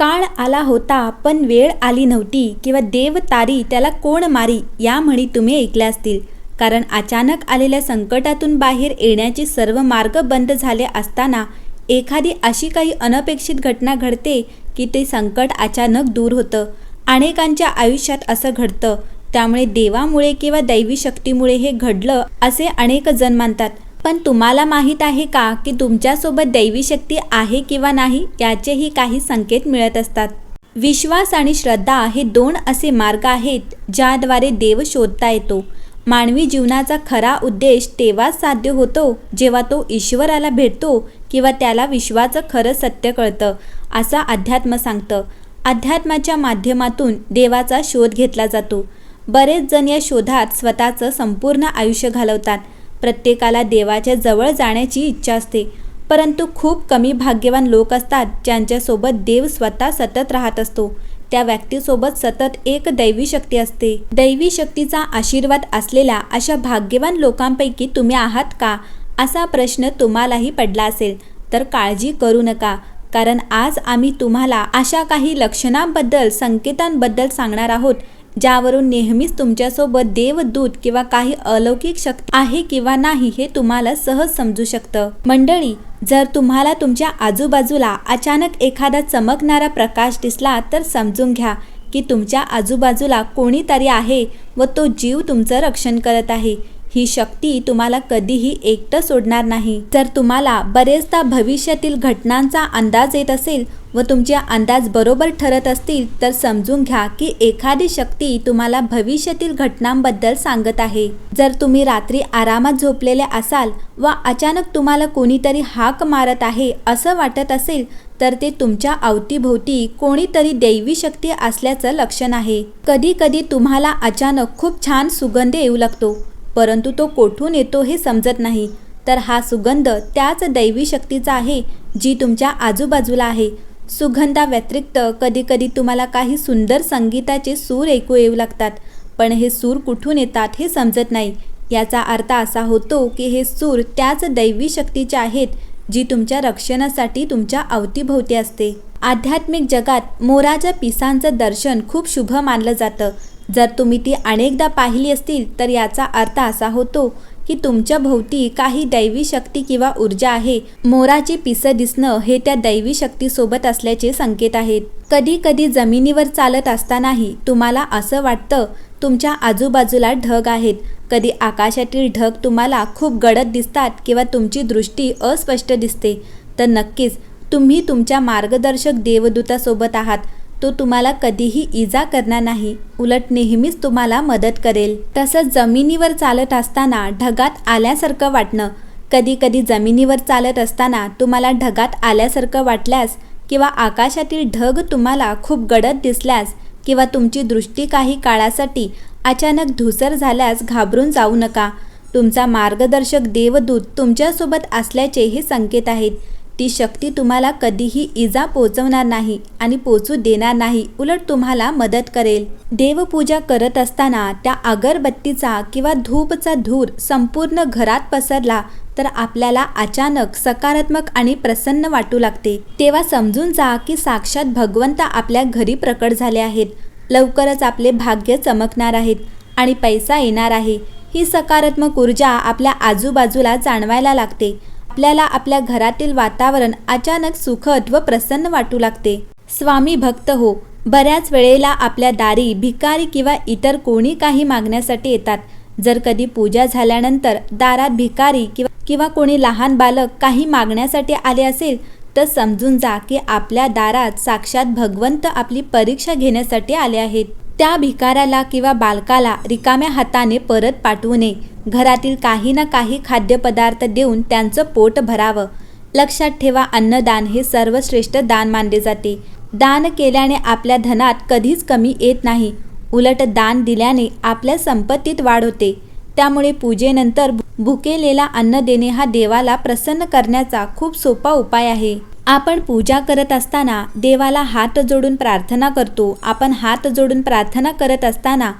काळ आला होता पण वेळ आली नव्हती किंवा देव तारी त्याला कोण मारी या म्हणी तुम्ही ऐकल्या असतील. कारण अचानक आलेल्या संकटातून बाहेर येण्याचे सर्व मार्ग बंद झाले असताना एखादी अशी काही अनपेक्षित घटना घडते की ते संकट अचानक दूर होतं. अनेकांच्या आयुष्यात असं घडतं. त्यामुळे देवामुळे किंवा दैवी शक्तीमुळे हे घडलं असे अनेक जण मानतात. पण तुम्हाला माहीत आहे का की तुमच्यासोबत दैवी शक्ती आहे किंवा नाही याचेही काही संकेत मिळत असतात. विश्वास आणि श्रद्धा हे दोन असे मार्ग आहेत ज्याद्वारे देव शोधता येतो. मानवी जीवनाचा खरा उद्देश तेव्हाच साध्य होतो जेव्हा तो ईश्वराला भेटतो किंवा त्याला विश्वाचं खरं सत्य कळतं असं अध्यात्म सांगतं. अध्यात्माच्या माध्यमातून देवाचा शोध घेतला जातो. बरेच जण या शोधात स्वतःचं संपूर्ण आयुष्य घालवतात. प्रत्येकाला देवाच्या जवळ जाण्याची इच्छा असते. परंतु खूप कमी भाग्यवान लोक असतात ज्यांच्यासोबत देव स्वतः सतत राहत असतो. त्या व्यक्तीसोबत सतत एक दैवी शक्ती असते. दैवी शक्तीचा आशीर्वाद असलेल्या अशा भाग्यवान लोकांपैकी तुम्ही आहात का? असा प्रश्न तुम्हालाही पडला असेल. तर काळजी करू नका. कारण आज आम्ही तुम्हाला अशा काही लक्षणांबद्दल संकेतांबद्दल सांगणार आहोत. ज्यावरून नेहमीच तुमच्यासोबत देवदूत किंवा काही अलौकिक शक्ती आहे किंवा नाही हे तुम्हाला सहज समजू शकतं. मंडळी जर तुम्हाला तुमच्या आजूबाजूला अचानक एखादा चमकणारा प्रकाश दिसला तर समजून घ्या की तुमच्या आजूबाजूला कोणीतरी आहे व तो जीव तुमचं रक्षण करत आहे. ही शक्ती तुम्हाला कधीही एकटं सोडणार नाही. जर तुम्हाला बरेचदा भविष्यातील घटनांचा अंदाज येत असेल व तुमचे अंदाज बरोबर ठरत असतील तर समजून घ्या की एखादी शक्ती तुम्हाला भविष्यातील घटनांबद्दल सांगत आहे. जर तुम्ही रात्री आरामात झोपलेले असाल व अचानक तुम्हाला कोणीतरी हाक मारत आहे असं वाटत असेल तर ते तुमच्या अवतीभोवती कोणीतरी दैवी शक्ती असल्याचं लक्षण आहे. कधी कधी तुम्हाला अचानक खूप छान सुगंध येऊ लागतो. परंतु तो कोठून येतो हे समजत नाही. तर हा सुगंध त्याच दैवी शक्तीचा आहे जी तुमच्या आजूबाजूला आहे. सुगंधाव्यतिरिक्त कधीकधी तुम्हाला काही सुंदर संगीताचे सूर ऐकू येऊ लागतात. पण हे सूर कुठून येतात हे समजत नाही. याचा अर्थ असा होतो की हे सूर त्याच दैवी शक्तीचे आहेत जी तुमच्या रक्षणासाठी तुमच्या अवतीभोवती असते. आध्यात्मिक जगात मोराच्या पिसांचं दर्शन खूप शुभ मानलं जातं. जर तुम्ही ती अनेकदा पाहिली असतील तर याचा अर्थ असा होतो की तुमच्या भोवती काही दैवी शक्ती किंवा ऊर्जा आहे. मोराची पिसं दिसणं हे त्या दैवी शक्तीसोबत असल्याचे संकेत आहेत. कधी कधी जमिनीवर चालत असतानाही तुम्हाला असं वाटतं तुमच्या आजूबाजूला ढग आहेत. कधी आकाशातील ढग तुम्हाला खूप गडद दिसतात किंवा तुमची दृष्टी अस्पष्ट दिसते. तर नक्कीच तुम्ही तुमच्या मार्गदर्शक देवदूतासोबत आहात. तो तुम्हाला कधीही इजा करणार नाही. उलट नेहमीच तुम्हाला मदत करेल. तसंच जमिनीवर चालत असताना ढगात आल्यासारखं वाटणं. कधी कधी जमिनीवर चालत असताना तुम्हाला ढगात आल्यासारखं वाटल्यास किंवा आकाशातील ढग तुम्हाला खूप गडद दिसल्यास किंवा तुमची दृष्टी काही काळासाठी अचानक धुसर झाल्यास घाबरून जाऊ नका. तुमचा मार्गदर्शक देवदूत तुमच्यासोबत असल्याचे हे संकेत आहेत. ती शक्ती तुम्हाला कधीही इजा पोचवणार नाही आणि पोचू देणार नाही. उलट तुम्हाला मदत करेल. देवपूजा करत असताना त्या अगरबत्तीचा किंवा धूपचा धूर संपूर्ण घरात पसरला तर आपल्याला अचानक सकारात्मक आणि प्रसन्न वाटू लागते. तेव्हा समजून जा की साक्षात भगवंत आपल्या घरी प्रकट झाले आहेत. लवकरच आपले भाग्य चमकणार आहेत आणि पैसा येणार आहे. ही सकारात्मक ऊर्जा आपल्या आजूबाजूला जाणवायला लागते. आपल्याला आपल्या घरातील वातावरण अचानक सुखद व प्रसन्न वाटू लागते. स्वामी भक्त हो बऱ्याच वेळेला आपल्या दारी भिकारी किंवा इतर कोणी काही मागण्यासाठी येतात. जर कधी पूजा झाल्यानंतर दारात भिकारी किंवा किंवा कोणी लहान बालक काही मागण्यासाठी आले असेल तर समजून जा की आपल्या दारात साक्षात भगवंत आपली परीक्षा घेण्यासाठी आले आहेत. त्या भिकाऱ्याला किंवा बालकाला रिकाम्या हाताने परत पाठवू नये. घरातील काही ना काही खाद्यपदार्थ देऊन त्यांचं पोट भरावं. लक्षात ठेवा अन्नदान हे सर्वश्रेष्ठ दान मानले जाते. दान केल्याने आपल्या धनात कधीच कमी येत नाही. उलट दान दिल्याने आपल्या संपत्तीत वाढ होते. त्यामुळे पूजेनंतर भुकेलेला अन्न देणे हा देवाला प्रसन्न करण्याचा खूप सोपा उपाय आहे. आपण पूजा करत असताना देवाला हात जोडून प्रार्थना करतो. आपण हात जोडून प्रार्थना करत असताना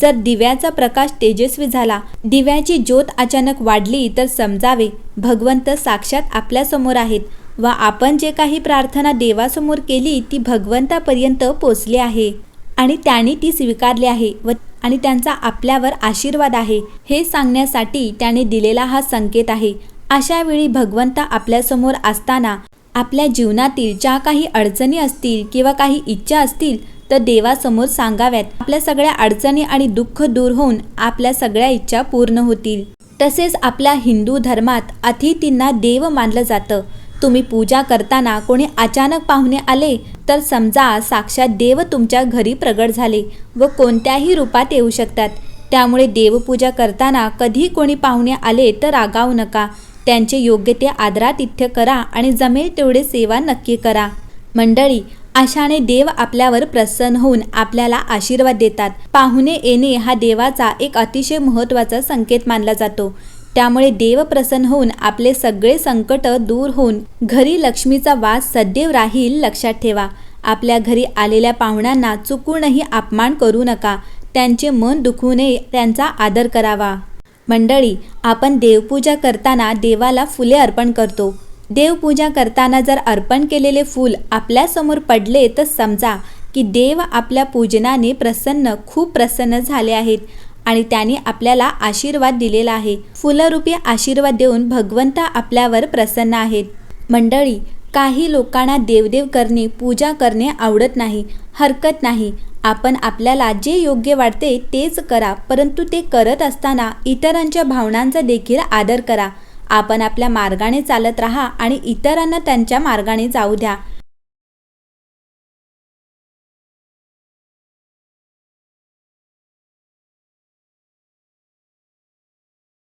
जर दिव्याचा प्रकाश तेजस्वी झाला दिव्याची ज्योत अचानक वाढली तर समजावे भगवंत साक्षात आपल्यासमोर आहेत व आपण जे काही प्रार्थना देवासमोर केली ती भगवंतापर्यंत पोचली आहे आणि त्याने ती स्वीकारली आहे व आणि त्यांचा आपल्यावर आशीर्वाद आहे हे सांगण्यासाठी त्याने दिलेला हा संकेत आहे. अशा वेळी भगवंत आपल्यासमोर असताना आपल्या जीवनातील ज्या काही अडचणी असतील किंवा काही इच्छा असतील तर देवासमोर सांगाव्यात. आपल्या सगळ्या अडचणी आणि दुःख दूर होऊन आपल्या सगळ्या इच्छा पूर्ण होतील. तसेच आपल्या हिंदू धर्मात अतिथींना देव मानलं जातं. तुम्ही पूजा करताना कोणी अचानक पाहुणे आले तर समजा साक्षात देव तुमच्या घरी प्रगट झाले व कोणत्याही रूपात येऊ शकतात. त्यामुळे देवपूजा करताना कधी कोणी पाहुणे आले तर रागावू नका. त्यांचे योग्य ते आदरातिथ्य करा आणि जमेल तेवढे सेवा नक्की करा. मंडळी अशाने देव आपल्यावर प्रसन्न होऊन आपल्याला आशीर्वाद देतात. पाहुणे येणे हा देवाचा एक अतिशय महत्त्वाचा संकेत मानला जातो. त्यामुळे देव प्रसन्न होऊन आपले सगळे संकट दूर होऊन घरी लक्ष्मीचा वास सदैव राहील लक्षात ठेवा. आपल्या घरी आलेल्या पाहुण्यांना चुकूनही अपमान करू नका. त्यांचे मन दुखू नये त्यांचा आदर करावा. मंडळी आपण देवपूजा करताना देवाला फुले अर्पण करतो. देवपूजा करताना जर अर्पण केलेले फूल आपल्यासमोर पडले तर समजा की देव आपल्या पूजनाने प्रसन्न खूप प्रसन्न झाले आहेत. आणि त्याने आपल्याला आशीर्वाद दिलेला आहे. फुलरूपी आशीर्वाद देऊन भगवंता आपल्यावर प्रसन्न आहेत. मंडळी काही लोकांना देवदेव करणे पूजा करणे आवडत नाही हरकत नाही. आपण आपल्याला जे योग्य वाटते तेच करा परंतु ते करत असताना इतरांच्या भावनांचा देखील आदर करा. आपण आपल्या मार्गाने चालत राहा आणि इतरांना त्यांच्या मार्गाने जाऊ द्या.